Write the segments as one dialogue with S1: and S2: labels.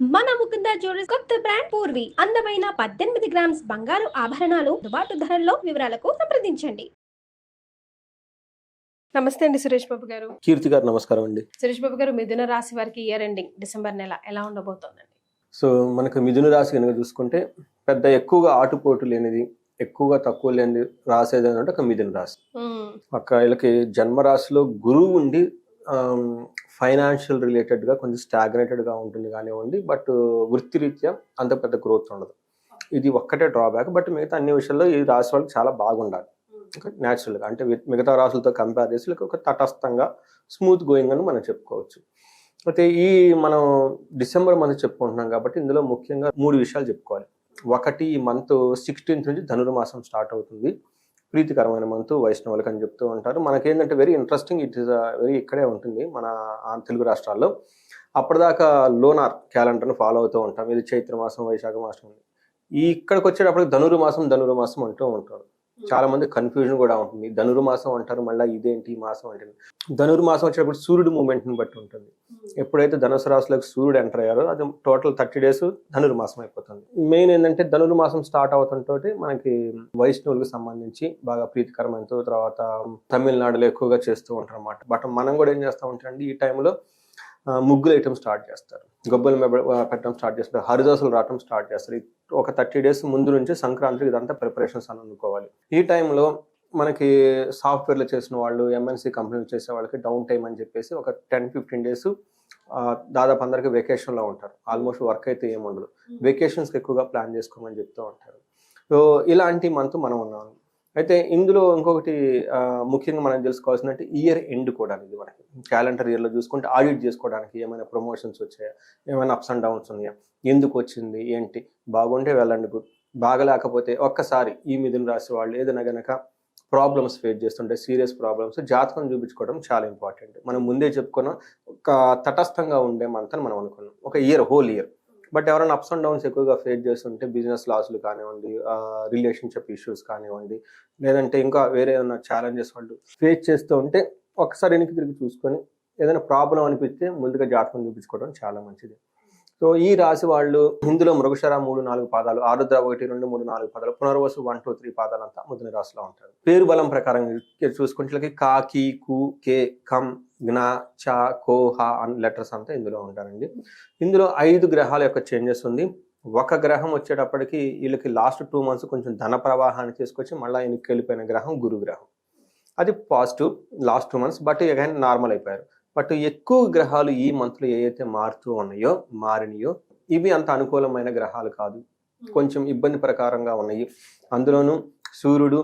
S1: మన ముకుంద జ్యువెలర్స్ కొత్త బ్రాండ్ పూర్వి. అందమైన పద్దెనిమిది గ్రామ్స్ బంగారు ఆభరణాలు దుబాటు ధరల్లో వివరాలకు సంప్రదించండి. నమస్తే అండి సురేష్ బాబు గారు.
S2: కీర్తి గారు నమస్కారం అండి.
S1: సురేష్ బాబు గారు మిథున రాశి వారికి ఇయర్ ఎండింగ్ డిసెంబర్ నెల ఎలా ఉండబోతోందండి?
S2: సో మనకు మిథున రాశి కనుక చూసుకుంటే పెద్ద ఎక్కువగా ఆటుపోటు లేనిది ఎక్కువగా తక్కువ లేనిది రాసేది అంటే ఒక మిథున రాశి. ఒక వీళ్ళకి జన్మ రాశిలో గురువు ఉండి ఫైనాన్షియల్ రిలేటెడ్గా కొంచెం స్టాగ్నేటెడ్గా ఉంటుంది కానివ్వండి బట్ వృత్తిరీత్యా అంత పెద్ద గ్రోత్ ఉండదు. ఇది ఒక్కటే డ్రాబ్యాక్ బట్ మిగతా అన్ని విషయాల్లో ఈ రాశి వాళ్ళకి చాలా బాగుండాలి. న్యాచురల్గా అంటే వి- మిగతా రాశులతో కంపేర్ చేసి ఒక తటస్థంగా స్మూత్ గోయింగ్ అని మనం చెప్పుకోవచ్చు. అయితే ఈ మనం డిసెంబర్ మంత్ చెప్పుకుంటున్నాం కాబట్టి ఇందులో ముఖ్యంగా మూడు విషయాలు చెప్పుకోవాలి. ఒకటి ఈ మంత్ సిక్స్టీన్త్ నుంచి ధనుర్మాసం స్టార్ట్ అవుతుంది. ప్రీతికరమైన మంత్ వైష్ణవులకు అని చెప్తూ ఉంటారు. మనకేంటంటే very interesting it is very ఇక్కడే ఉంటుంది మన తెలుగు రాష్ట్రాల్లో. అప్పటిదాకా లోనార్ క్యాలెండర్ని ఫాలో అవుతూ ఉంటాం. ఇది చైత్ర మాసం వైశాఖ మాసం. ఈ ఇక్కడికి వచ్చేటప్పటికి ధనుర్మాసం ధనుర్మాసం అంటూ ఉంటారు. చాలా మంది కన్ఫ్యూజన్ కూడా ఉంటుంది. ధనుర్మాసం అంటారు మళ్ళీ ఇదేంటి మాసం అంటే ధనుర్మాసం వచ్చేటప్పుడు సూర్యుడు మూమెంట్ని బట్టి ఉంటుంది. ఎప్పుడైతే ధనుసు రాశిలోకి సూర్యుడు ఎంటర్ అయ్యారో అది టోటల్ థర్టీ డేస్ ధనుర్మాసం అయిపోతుంది. మెయిన్ ఏంటంటే ధనుర్మాసం స్టార్ట్ అవుతుంతో మనకి వైష్ణవులకు సంబంధించి బాగా ప్రీతికరమైన తర్వాత తమిళనాడులో ఎక్కువగా చేస్తూ ఉంటారు అనమాట బట్ మనం కూడా ఏం చేస్తూ ఉంటాం ఈ టైంలో ముగ్గులు ఐటమ్ స్టార్ట్ చేస్తారు. గొబ్బలు పెట్టడం స్టార్ట్ చేస్తారు. హరిదాసులు రావడం స్టార్ట్ చేస్తారు. ఒక థర్టీ డేస్ ముందు నుంచి సంక్రాంతికి ఇదంతా ప్రిపరేషన్స్ అని అనుకోవాలి. ఈ టైంలో మనకి సాఫ్ట్వేర్లు చేసిన వాళ్ళు ఎంఎన్సీ కంపెనీలు చేసే వాళ్ళకి డౌన్ టైం అని చెప్పేసి ఒక టెన్ ఫిఫ్టీన్ డేస్ దాదాపు అందరికి వెకేషన్లో ఉంటారు. ఆల్మోస్ట్ వర్క్ అయితే ఏముండదు వెకేషన్స్కి ఎక్కువగా ప్లాన్ చేసుకోమని చెప్తూ ఉంటారు. సో ఇలాంటి మంత్ మనం ఉన్నాం. అయితే ఇందులో ఇంకొకటి ముఖ్యంగా మనం తెలుసుకోవాల్సిందంటే ఇయర్ ఎండ్ కూడా ఇది మనకి. క్యాలెండర్ ఇయర్లో చూసుకుంటే ఆడిట్ చేసుకోవడానికి ఏమైనా ప్రమోషన్స్ వచ్చాయా? ఏమైనా అప్స్ అండ్ డౌన్స్ ఉన్నాయా? ఎందుకు వచ్చింది? ఏంటి? బాగుంటే వెళ్ళండి గుడ్ బాగలేకపోతే ఒక్కసారి ఈ మిథున రాశి వాళ్ళు ఏదైనా గనక ప్రాబ్లమ్స్ ఫేస్ చేస్తుంటే సీరియస్ ప్రాబ్లమ్స్ జాతకం చూపించుకోవడం చాలా ఇంపార్టెంట్. మనం ముందే చెప్పుకున్నాం ఒక తటస్థంగా ఉండే మంత్ అని మనం అనుకున్నాం. ఒక ఇయర్ హోల్ ఇయర్. బట్ ఎవరైనా అప్స్ అండ్ డౌన్స్ ఎక్కువగా ఫేస్ చేస్తుంటే బిజినెస్ లాస్లు కానివ్వండి రిలేషన్షిప్ ఇష్యూస్ కానివ్వండి లేదంటే ఇంకా వేరే ఏమైనా ఛాలెంజెస్ వాళ్ళు ఫేస్ చేస్తూ ఉంటే ఒకసారి వెనక్కి తిరిగి చూసుకొని ఏదైనా ప్రాబ్లం అనిపిస్తే ముందుగా జాతకం చూపించుకోవడం చాలా మంచిది. సో ఈ రాశి వాళ్ళు ఇందులో మృగశర మూడు నాలుగు పాదాలు ఆరుద్ర ఒకటి రెండు మూడు నాలుగు పాదాలు పునర్వసు వన్ టూ త్రీ పాదాలు అంతా ముద్ర రాశిలో ఉంటారు. పేరు బలం ప్రకారం చూసుకుంటే కాకి కు కే కం జ్ఞ చ కో హ అని లెటర్స్ అంతా ఇందులో ఉంటారండి. ఇందులో ఐదు గ్రహాల యొక్క చేంజెస్ ఉంది. ఒక గ్రహం వచ్చేటప్పటికి వీళ్ళకి లాస్ట్ టూ మంత్స్ కొంచెం ధన ప్రవాహాన్ని తీసుకొచ్చి మళ్ళీ వెనక్కి వెళ్ళిపోయిన గ్రహం గురు గ్రహం. అది positive last two months but again normal అయిపోయారు. బట్ ఎక్కువ గ్రహాలు ఈ మంత్లో ఏవైతే మారుతూ ఉన్నాయో మారినాయో ఇవి అంత అనుకూలమైన గ్రహాలు కాదు. కొంచెం ఇబ్బంది ప్రకారంగా ఉన్నాయి. అందులోనూ సూర్యుడు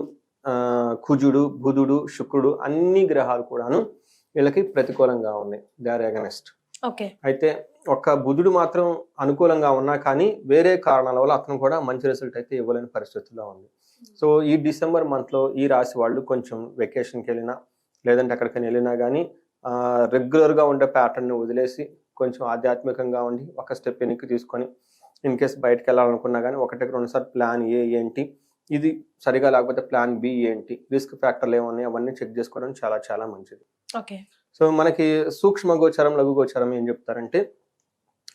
S2: కుజుడు బుధుడు శుక్రుడు అన్ని గ్రహాలు కూడాను వీళ్ళకి ప్రతికూలంగా ఉన్నాయి. They are
S1: okay.
S2: అయితే ఒక్క బుధుడు మాత్రం అనుకూలంగా ఉన్నా కానీ వేరే కారణాల వల్ల అతను కూడా మంచి రిజల్ట్ అయితే ఇవ్వలేని పరిస్థితుల్లో ఉంది. సో ఈ డిసెంబర్ మంత్లో ఈ రాశి వాళ్ళు కొంచెం వెకేషన్కి వెళ్ళినా లేదంటే ఎక్కడికైనా వెళ్ళినా కానీ రెగ్యులర్గా ఉండే ప్యాటర్న్ని వదిలేసి కొంచెం ఆధ్యాత్మికంగా ఉండి ఒక స్టెప్ వెనక్కి తీసుకొని ఇన్ కేస్ బయటకు వెళ్ళాలనుకున్నా కానీ ఒకటికి రెండుసార్లు ప్లాన్ ఏ ఏంటి ఇది సరిగా లేకపోతే ప్లాన్ బి ఏంటి రిస్క్ ఫ్యాక్టర్లు ఏమన్నాయి అవన్నీ చెక్ చేసుకోవడం చాలా చాలా మంచిది.
S1: ఓకే
S2: సో మనకి సూక్ష్మ గోచరం లఘు గోచరం ఏం చెప్తారంటే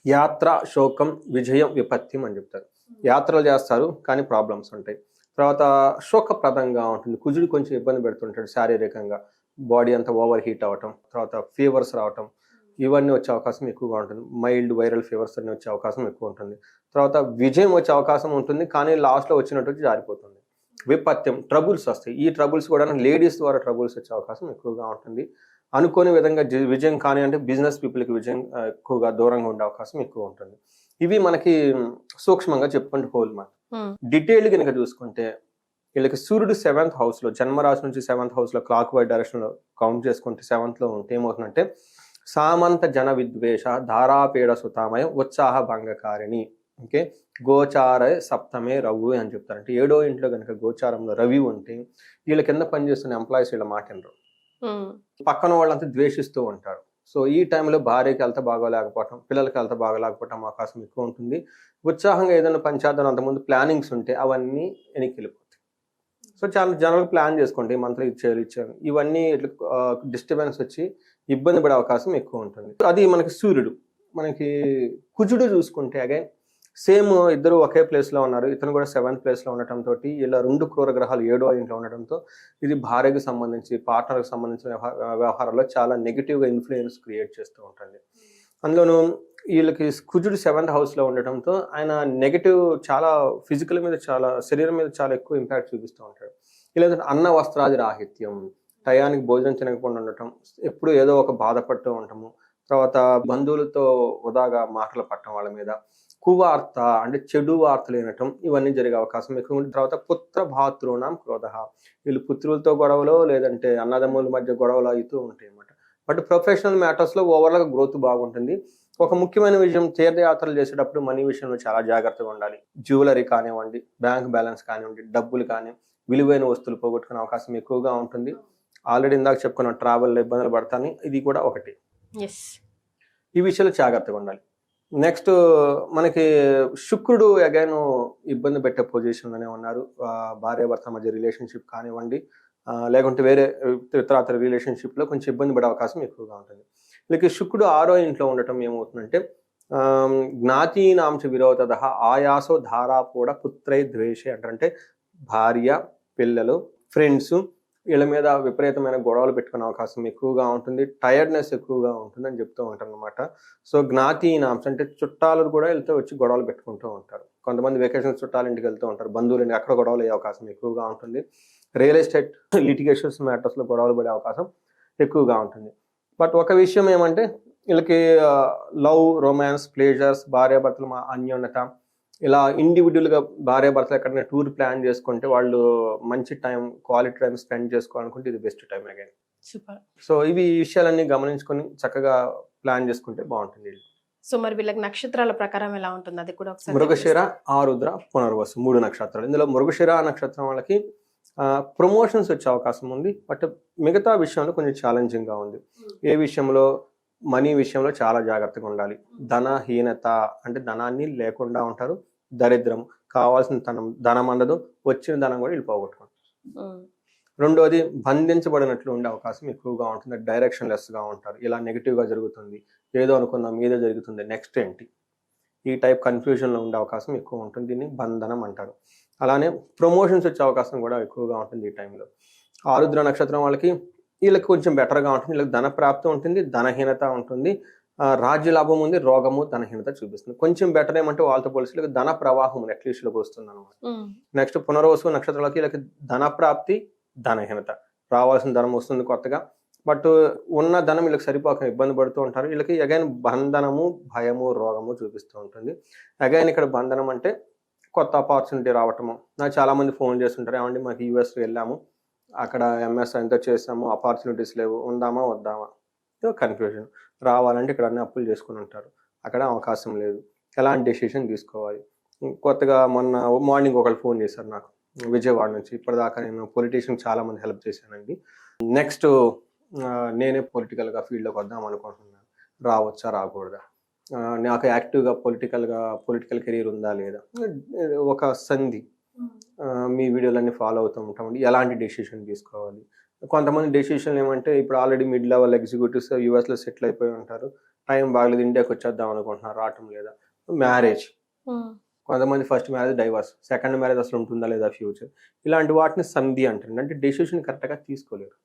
S2: యాత్ర శోకం విజయం విపత్యం అని చెప్తారు. యాత్రలు చేస్తారు కానీ ప్రాబ్లమ్స్ ఉంటాయి. తర్వాత శోకప్రదంగా ఉంటుంది. కుజుడు కొంచెం ఇబ్బంది పెడుతుంటాడు శారీరకంగా. బాడీ అంతా ఓవర్ హీట్ అవ్వటం తర్వాత ఫీవర్స్ రావటం ఇవన్నీ వచ్చే అవకాశం ఎక్కువగా ఉంటుంది. మైల్డ్ వైరల్ ఫీవర్స్ అన్ని వచ్చే అవకాశం ఎక్కువ ఉంటుంది. తర్వాత విజయం వచ్చే అవకాశం ఉంటుంది కానీ లాస్ట్లో వచ్చినట్టు వచ్చి జారిపోతుంది. విపత్యం ట్రబుల్స్ వస్తాయి. ఈ ట్రబుల్స్ కూడా లేడీస్ ద్వారా ట్రబుల్స్ వచ్చే అవకాశం ఎక్కువగా ఉంటుంది. అనుకోని విధంగా విజయం కానీ అంటే బిజినెస్ పీపుల్కి విజయం ఎక్కువగా దూరంగా ఉండే అవకాశం ఎక్కువ ఉంటుంది. ఇవి మనకి సూక్ష్మంగా చెప్పుకుంటే హోల్ మాట డీటెయిల్ కనుక చూసుకుంటే వీళ్ళకి సూర్యుడు సెవెంత్ హౌస్లో జన్మరాశి నుంచి సెవెంత్ హౌస్లో క్లాక్ వైడ్ డైరెక్షన్లో కౌంట్ చేసుకుంటే సెవెంత్లో ఉంటే ఏమవుతుందంటే సామంత జన విద్వేష ధారాపీడ సుతామయ ఉత్సాహ భంగకారిణి ఓకే గోచార సప్తమే రవి అని చెప్తారు అంటే ఏడో ఇంట్లో కనుక గోచారంలో రవి ఉంటే వీళ్ళ కింద పనిచేస్తున్న ఎంప్లాయీస్ వీళ్ళ మాట వినరు. పక్కన వాళ్ళంతా ద్వేషిస్తూ ఉంటారు. సో ఈ టైంలో భార్యకి వెళ్తే బాగోలేకపోవటం పిల్లలకి వెళ్తే బాగోలేకపోవటం అవకాశం ఎక్కువ ఉంటుంది. ఉత్సాహంగా ఏదైనా పంచాయతీ అంతకుముందు ప్లానింగ్స్ ఉంటే అవన్నీ వెనక్కి వెళ్ళిపోతాయి. సో చాలా జనరల్గా ప్లాన్ చేసుకోండి మంత్లీ ఇచ్చేయాలి ఇచ్చేయాలి. ఇవన్నీ ఇట్లా డిస్టర్బెన్స్ వచ్చి ఇబ్బంది పడే అవకాశం ఎక్కువ ఉంటుంది. అది మనకి సూర్యుడు మనకి కుజుడు చూసుకుంటే అగైన్ సేమ్ ఇద్దరు ఒకే ప్లేస్లో ఉన్నారు. ఇతను కూడా సెవెంత్ ప్లేస్లో ఉండటంతో ఇలా రెండు క్రూర గ్రహాలు ఏడో ఇంట్లో ఉండటంతో ఇది భార్యకు సంబంధించి పార్ట్నర్కి సంబంధించిన వ్యవహారాల్లో చాలా నెగిటివ్గా ఇన్ఫ్లుయెన్స్ క్రియేట్ చేస్తూ ఉంటుంది. అందులోనూ వీళ్ళకి కుజుడు సెవెంత్ హౌస్లో ఉండటంతో ఆయన నెగిటివ్ చాలా ఫిజికల్ మీద చాలా శరీరం మీద చాలా ఎక్కువ ఇంపాక్ట్ చూపిస్తూ ఉంటాడు. ఇలా అన్న వస్త్రాది రాహిత్యం టయానికి భోజనం తినకుండా ఉండటం ఎప్పుడు ఏదో ఒక బాధపడుతూ ఉండటము తర్వాత బంధువులతో వృధాగా మాటలు పట్టడం వాళ్ళ మీద కువార్త అంటే చెడు వార్తలు వినటం ఇవన్నీ జరిగే అవకాశం ఎక్కువ ఉంటుంది. తర్వాత పుత్ర భాతృణం క్రోధ. వీళ్ళు పుత్రులతో గొడవలో లేదంటే అన్నదమ్ముల మధ్య గొడవలు అవుతూ ఉంటాయి అన్నమాట. బట్ ప్రొఫెషనల్ మ్యాటర్స్లో ఓవరాల్గా గ్రోత్ బాగుంటుంది. ఒక ముఖ్యమైన విషయం తీర్థయాత్రలు చేసేటప్పుడు మనీ విషయంలో చాలా జాగ్రత్తగా ఉండాలి. జ్యువెలరీ కానివ్వండి బ్యాంక్ బ్యాలెన్స్ కానివ్వండి డబ్బులు కానీ విలువైన వస్తువులు పోగొట్టుకునే అవకాశం ఎక్కువగా ఉంటుంది. ఆల్రెడీ ఇందాక చెప్పుకున్న ట్రావెల్లో ఇబ్బందులు పడతాను ఇది కూడా ఒకటి. ఈ విషయంలో జాగ్రత్తగా ఉండాలి. నెక్స్ట్ మనకి శుక్రుడు అగైన్ ఇబ్బంది పెట్టే పొజిషన్లోనే ఉన్నారు. భార్యాభర్త మధ్య రిలేషన్షిప్ కానివ్వండి లేకుంటే వేరే ఇతరాతర రిలేషన్షిప్లో కొంచెం ఇబ్బంది పడే అవకాశం ఎక్కువగా ఉంటుంది. వీళ్ళకి శుక్రుడు ఆరో ఇంట్లో ఉండటం ఏమవుతుందంటే జ్ఞాతీనాంశ విరోధద ఆయాసో ధారా కూడా పుత్రై ద్వేషే అంటారంటే భార్య పిల్లలు ఫ్రెండ్స్ వీళ్ళ మీద విపరీతమైన గొడవలు పెట్టుకునే అవకాశం ఎక్కువగా ఉంటుంది. టైర్డ్నెస్ ఎక్కువగా ఉంటుంది అని చెప్తూ ఉంటారు అనమాట సో జ్ఞాతీనాంశ అంటే చుట్టాలు కూడా వెళ్తే వచ్చి గొడవలు పెట్టుకుంటూ ఉంటారు. కొంతమంది వెకేషన్ చుట్టాలు ఇంటికి వెళ్తూ ఉంటారు. బంధువులు ఇంటికి అక్కడ గొడవలు అయ్యే అవకాశం ఎక్కువగా ఉంటుంది. రియల్ ఎస్టేట్ లిటిగేషన్స్ మ్యాటర్స్లో గొడవలు పడే అవకాశం ఎక్కువగా ఉంటుంది. బట్ ఒక విషయం ఏమంటే వీళ్ళకి లవ్ రొమాన్స్ ప్లేజర్స్ భార్యాభర్తల మా అన్యోన్యత ఇలా ఇండివిజువల్గా భార్యాభర్తలు ఎక్కడైనా టూర్ ప్లాన్ చేసుకుంటే వాళ్ళు మంచి టైం క్వాలిటీ టైం స్పెండ్ చేసుకోవాలనుకుంటే ఇది best time again
S1: super
S2: so ఇవి ఈ విషయాలన్నీ గమనించుకొని చక్కగా ప్లాన్ చేసుకుంటే బాగుంటుంది.
S1: సో మరి వీళ్ళకి నక్షత్రాల ప్రకారం ఎలా ఉంటుంది? అది కూడా ఒకసారి
S2: మృగశిర ఆరుద్ర పునర్వసు మూడు నక్షత్రాలు. ఇందులో మృగశిర నక్షత్రం వాళ్ళకి ప్రమోషన్స్ వచ్చే అవకాశం ఉంది. బట్ మిగతా విషయంలో కొంచెం ఛాలెంజింగ్గా ఉంది. ఏ విషయంలో? మనీ విషయంలో చాలా జాగ్రత్తగా ఉండాలి. ధనహీనత అంటే ధనాన్ని లేకుండా ఉంటారు. దరిద్రం కావాల్సిన ధనం ధనం అందదు. వచ్చిన ధనం కూడా వీళ్ళు పోగొట్టుకుంటారు.
S1: ఉమ్.
S2: రెండోది బంధించబడినట్లు ఉండే అవకాశం ఎక్కువగా ఉంటుంది. డైరెక్షన్ లెస్గా ఉంటారు. ఇలా నెగిటివ్గా జరుగుతుంది. ఏదో అనుకున్న మీద జరుగుతుంది. నెక్స్ట్ ఏంటి? ఈ టైప్ కన్ఫ్యూజన్లో ఉండే అవకాశం ఎక్కువ ఉంటుంది. దీన్ని బంధనం అంటారు. అలానే ప్రమోషన్స్ వచ్చే అవకాశం కూడా ఎక్కువగా ఉంటుంది ఈ టైంలో ఆరుద్ర నక్షత్రం వాళ్ళకి వీళ్ళకి కొంచెం బెటర్గా ఉంటుంది. వీళ్ళకి ధన ప్రాప్తి ఉంటుంది ధనహీనత ఉంటుంది. రాజ్య లాభం ఉంది రోగము ధనహీనత చూపిస్తుంది. కొంచెం బెటర్ ఏమంటే వాళ్ళతో పోలిసి వీళ్ళకి ధన ప్రవాహం నెట్లీస్ట్లోకి వస్తుంది అనమాట. నెక్స్ట్ పునర్వసు నక్షత్రాలకి వీళ్ళకి ధన ప్రాప్తి ధనహీనత. రావాల్సిన ధనం వస్తుంది కొత్తగా. బట్ ఉన్న ధనం వీళ్ళకి సరిపోక ఇబ్బంది పడుతూ ఉంటారు. వీళ్ళకి అగైన్ బంధనము భయము రోగము చూపిస్తూ ఉంటుంది. అగైన్ ఇక్కడ బంధనం అంటే కొత్త ఆపర్చునిటీ రావటము. నాకు చాలామంది ఫోన్ చేస్తుంటారు ఏమండి మాకు యూఎస్ వెళ్ళాము. అక్కడ ఎంఎస్ ఎంతో చేసాము ఆపర్చునిటీస్ లేవు. ఉందామా వద్దామా? కన్ఫ్యూజన్ రావాలంటే ఇక్కడ అన్ని అప్పులు చేసుకుని ఉంటారు. అక్కడ అవకాశం లేదు. ఎలాంటి డెసిషన్ తీసుకోవాలి? కొత్తగా మొన్న మార్నింగ్ ఒకళ్ళు ఫోన్ చేశారు నాకు. విజయవాడ నుంచి. ఇప్పటిదాకా నేను పొలిటీషియన్ చాలా మంది హెల్ప్ చేశానండి. నెక్స్ట్ నేనే పొలిటికల్గా ఫీల్డ్లోకి వద్దాం అనుకుంటున్నాను. రావచ్చా రాకూడదా? నాకు యాక్టివ్గా పొలిటికల్గా పొలిటికల్ కెరీర్ ఉందా లేదా? ఒక సంధి. మీ వీడియోలన్నీ ఫాలో అవుతూ ఉంటామండి ఎలాంటి డెసిషన్ తీసుకోవాలి? కొంతమంది డెసిషన్ ఏమంటే ఇప్పుడు ఆల్రెడీ మిడ్ లెవెల్ ఎగ్జిక్యూటివ్స్ యూఎస్లో సెటిల్ అయిపోయి ఉంటారు. టైం బాగలేదు ఇండియాకి వచ్చేద్దాం అనుకుంటున్నారు రావటం లేదా? మ్యారేజ్. కొంతమంది first marriage divorce second marriage అసలు ఉంటుందా లేదా ఫ్యూచర్? ఇలాంటి వాటిని సంధి అంటారు అంటే డెసిషన్ కరెక్ట్గా తీసుకోలేరు.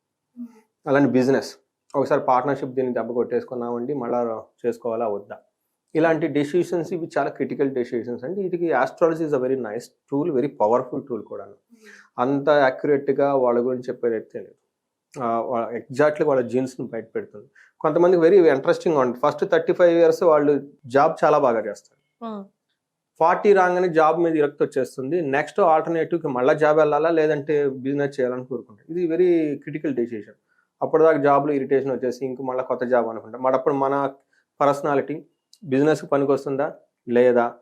S2: అలాంటి బిజినెస్. ఒకసారి పార్ట్నర్షిప్ దీన్ని దెబ్బ కొట్టేసుకున్నామండి మళ్ళా చేసుకోవాలా వద్దా? ఇలాంటి డెసిషన్స్ ఇవి చాలా క్రిటికల్ డెసిషన్స్ అంటే వీటికి astrology is a very nice tool very powerful tool కూడా అంత యాక్యురేట్గా వాళ్ళ గురించి చెప్పేది అయితే లేదు. ఎగ్జాక్ట్లీ వాళ్ళ జీన్స్ని బయట పెడుతుంది. కొంతమందికి వెరీ ఇంట్రెస్టింగ్ ఉంటుంది. ఫస్ట్ థర్టీ ఫైవ్ ఇయర్స్ వాళ్ళు జాబ్ చాలా బాగా చేస్తారు. ఫార్టీ రాగానే జాబ్ మీద విరక్తి వచ్చేస్తుంది. నెక్స్ట్ ఆల్టర్నేటివ్కి మళ్ళీ జాబ్ వెళ్ళాలా? లేదంటే బిజినెస్ చేయాలని కోరుకుంటారు. ఇది వెరీ క్రిటికల్ డెసిషన్ అప్పటిదాకా జాబ్లో ఇరిటేషన్ వచ్చేసి ఇంక మళ్ళీ కొత్త జాబ్ అనుకుంటాం. మరి అప్పుడు మన పర్సనాలిటీ బిజినెస్కి పనికి వస్తుందా లేదా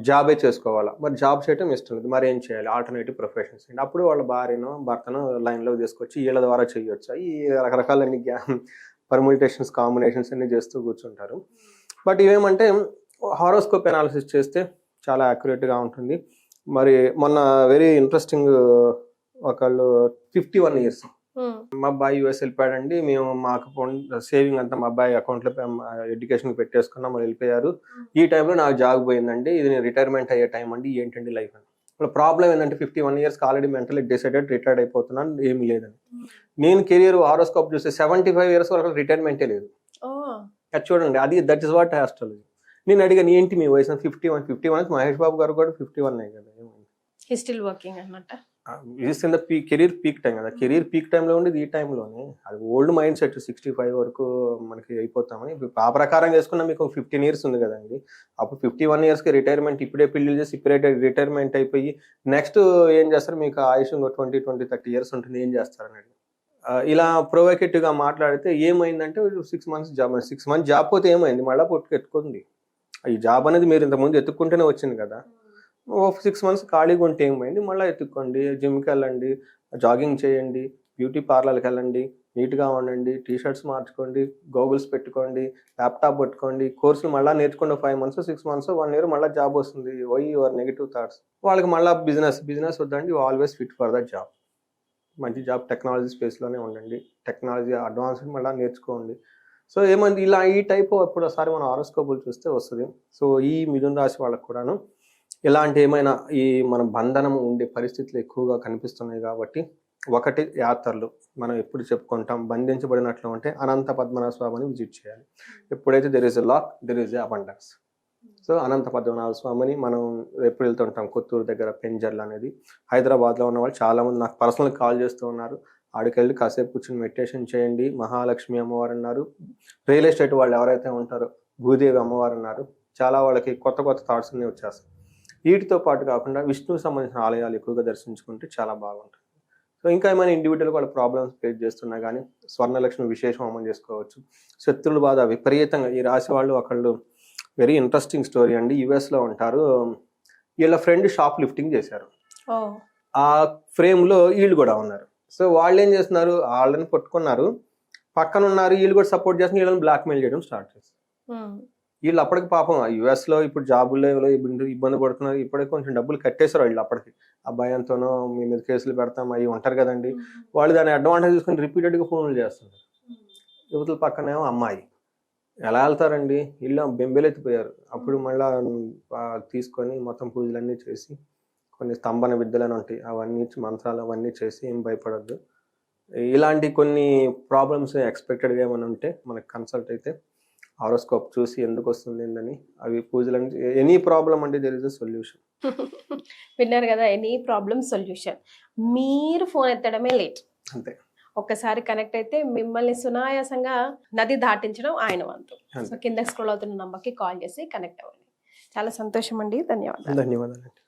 S2: జాబే చేసుకోవాలా? మరి జాబ్ చేయటం ఇష్టం లేదు. మరి ఏం చేయాలి? ఆల్టర్నేటివ్ ప్రొఫెషన్స్ అండి. అప్పుడు వాళ్ళ భార్యను భర్తను లైన్లో తీసుకొచ్చి వీళ్ళ ద్వారా చేయొచ్చు? ఈ రకరకాల పర్ముటేషన్స్ కాంబినేషన్స్ అన్ని చేస్తూ కూర్చుంటారు. బట్ ఇవేమంటే హారోస్కోప్ అనాలిసిస్ చేస్తే చాలా యాక్యురేట్గా ఉంటుంది. మరి మొన్న వెరీ ఇంట్రెస్టింగ్ ఒకళ్ళు ఫిఫ్టీ వన్ ఇయర్స్ మా అబ్బాయి యూఎస్ వెళ్ళిపోయాడండి. మేము మాకు సేవింగ్ అంతా మా అబ్బాయి అకౌంట్లో ఎడ్యుకేషన్ పెట్టేసుకున్నాం వాళ్ళు వెళ్ళిపోయారు. ఈ టైంలో నాకు జాబ్ పోయిందండి. ఇది నేను రిటైర్మెంట్ అయ్యే టైం అండి. ఏంటండి లైఫ్ అని. ఇప్పుడు ప్రాబ్లం ఏంటంటే ఫిఫ్టీ వన్ ఇయర్స్కి ఆల్రెడీ మెంటలీ డిసైడెడ్ రిటైర్డ్ అయిపోతున్నాను. ఏమీ లేదని నేను కెరియర్ హారోస్కోప్ చూస్తే సెవెంటీ ఫైవ్ ఇయర్స్ వరకు రిటైర్మెంటే లేదు. అది చూడండి. అది దట్ ఇస్ వాట్ ఆస్ట్రాలజీ నేను అడిగాను ఏంటి మీ వయసు? Fifty one fifty one Mahesh Babu garu కూడా ఫిఫ్టీ వన్
S1: స్టిల్ వర్కింగ్ అనమాట
S2: is in the peak career peak time కదా. కెరీర్ పీక్ టైంలో ఉండేది ఈ టైంలోనే అది old mind set sixty five వరకు మనకి అయిపోతామని. ఇప్పుడు ఆ ప్రకారం చేసుకున్న మీకు ఫిఫ్టీన్ ఇయర్స్ ఉంది కదండి అప్పుడు ఫిఫ్టీ వన్ ఇయర్స్కి రిటైర్మెంట్ ఇప్పుడే పెళ్ళి చేసి ఇప్పుడే రిటైర్మెంట్ అయిపోయి నెక్స్ట్ ఏం చేస్తారు? మీకు ఆయుష్ ఇంకో ట్వంటీ ట్వంటీ థర్టీ ఇయర్స్ ఉంటుంది. ఏం చేస్తారని ఇలా provocative మాట్లాడితే ఏమైందంటే six months job six months job పోతే ఏమైంది? మళ్ళీ పొట్టుకెట్టుకుంది. ఈ జాబ్ అనేది మీరు ఇంతకుముందు ఎత్తుక్కుంటేనే వచ్చింది కదా. ఓ సిక్స్ మంత్స్ ఖాళీగా ఉంటే ఏమైంది? మళ్ళీ ఎత్తుక్కోండి జిమ్కి వెళ్ళండి జాగింగ్ చేయండి బ్యూటీ పార్లర్కి వెళ్ళండి నీట్గా ఉండండి టీ షర్ట్స్ మార్చుకోండి గోగుల్స్ పెట్టుకోండి ల్యాప్టాప్ పెట్టుకోండి కోర్సులు మళ్ళీ నేర్చుకోండి five months six months one year మళ్ళీ జాబ్ వస్తుంది. వై యువర్ నెగిటివ్ థాట్స్ వాళ్ళకి మళ్ళీ బిజినెస్ బిజినెస్ వద్దండి always fit for the job మంచి జాబ్ టెక్నాలజీ స్పేస్లోనే ఉండండి. టెక్నాలజీ అడ్వాన్స్ మళ్ళీ నేర్చుకోండి. సో ఏమంది? ఇలా ఈ టైప్ ఇప్పుడు ఒకసారి మనం ఆరోస్కోపులు చూస్తే వస్తుంది. సో ఈ మిథున రాశి వాళ్ళకు కూడాను ఇలాంటి ఏమైనా ఈ మన బంధనం ఉండే పరిస్థితులు ఎక్కువగా కనిపిస్తున్నాయి కాబట్టి ఒకటి యాత్రలు. మనం ఎప్పుడు చెప్పుకుంటాం బంధించబడినట్లు ఉంటే అనంత పద్మనాభ స్వామిని విజిట్ చేయాలి. ఎప్పుడైతే there is a lack there is a abundance so Anantha Padmanabha స్వామిని మనం ఎప్పుడు వెళ్తుంటాం కొత్తూరు దగ్గర పెంజర్లు అనేది. హైదరాబాద్లో ఉన్న వాళ్ళు చాలా మంది నాకు పర్సనల్ కాల్ చేస్తూ ఉన్నారు. ఆడికి వెళ్ళి కాసేపు కూర్చొని మెడిటేషన్ చేయండి. మహాలక్ష్మి అమ్మవారు అన్నారు. రియల్ ఎస్టేట్ వాళ్ళు ఎవరైతే ఉంటారో భూదేవి అమ్మవారు అన్నారు. చాలా వాళ్ళకి కొత్త కొత్త థాట్స్ అన్ని వచ్చేస్తాయి. వీటితో పాటు కాకుండా విష్ణువు సంబంధించిన ఆలయాలు ఎక్కువగా దర్శించుకుంటే చాలా బాగుంటుంది. సో ఇంకా ఏమైనా ఇండివిజువల్ వాళ్ళ ప్రాబ్లమ్స్ ఫేస్ చేస్తున్నా కానీ స్వర్ణలక్ష్మి విశేషం అమలు చేసుకోవచ్చు. శత్రుల బాధ విపరీతంగా ఈ రాశి వాళ్ళు ఒకళ్ళు వెరీ ఇంట్రెస్టింగ్ స్టోరీ అండి. యుఎస్లో ఉంటారు. వీళ్ళ ఫ్రెండ్ షాప్ లిఫ్టింగ్ చేశారు ఆ ఫ్రేమ్లో వీళ్ళు కూడా ఉన్నారు. సో వాళ్ళు ఏం చేస్తున్నారు? వాళ్ళని పట్టుకున్నారు. పక్కన ఉన్నారు వీళ్ళు కూడా సపోర్ట్ చేస్తున్నారు. వీళ్ళని బ్లాక్మెయిల్ చేయడం స్టార్ట్ చేస్తారు వీళ్ళు అప్పటికి పాపం యుఎస్లో ఇప్పుడు ఎవరో ఇబ్బంది ఇబ్బంది పడుతున్నారు. ఇప్పటికి కొంచెం డబ్బులు కట్టేశారు వాళ్ళు అప్పటికి. ఆ భయంతోనో మీ మీద కేసులు పెడతాం అవి ఉంటారు కదండి. వాళ్ళు దాన్ని అడ్వాంటేజ్ తీసుకొని రిపీటెడ్గా ఫోన్లు చేస్తున్నారు. యువతల పక్కనేమో అమ్మాయి. ఎలా వెళ్తారండి? ఇల్లు బెంబెలెత్తిపోయారు. అప్పుడు మళ్ళా తీసుకొని మొత్తం పూజలన్నీ చేసి కొన్ని స్తంభన విద్యలు అని ఉంటాయి. అవన్నీ ఇచ్చి మంత్రాలు అవన్నీ చేసి ఏం భయపడద్దు. ఇలాంటి కొన్ని ప్రాబ్లమ్స్ ఎక్స్పెక్టెడ్గా ఏమైనా ఉంటే మనకి కన్సల్ట్ అయితే హారోస్కోప్ చూసి ఎందుకు వస్తుంది ఏందని అవి పూజలు ఎనీ ప్రాబ్లం అంటే దెర్ ఇస్ అ సొల్యూషన్
S1: విన్నారు కదా ఎనీ ప్రాబ్లమ్ సొల్యూషన్. మీరు ఫోన్ ఎత్తడమే లేట్.
S2: అంతే.
S1: ఒక్కసారి కనెక్ట్ అయితే మిమ్మల్ని సునాయాసంగా నది దాటించడం ఆయన వంతు. సో కింద స్క్రోల్ అవుతున్న నంబర్కి కాల్ చేసి కనెక్ట్ అవ్వండి. చాలా సంతోషం అండి ధన్యవాదాలు.
S2: ధన్యవాదాలు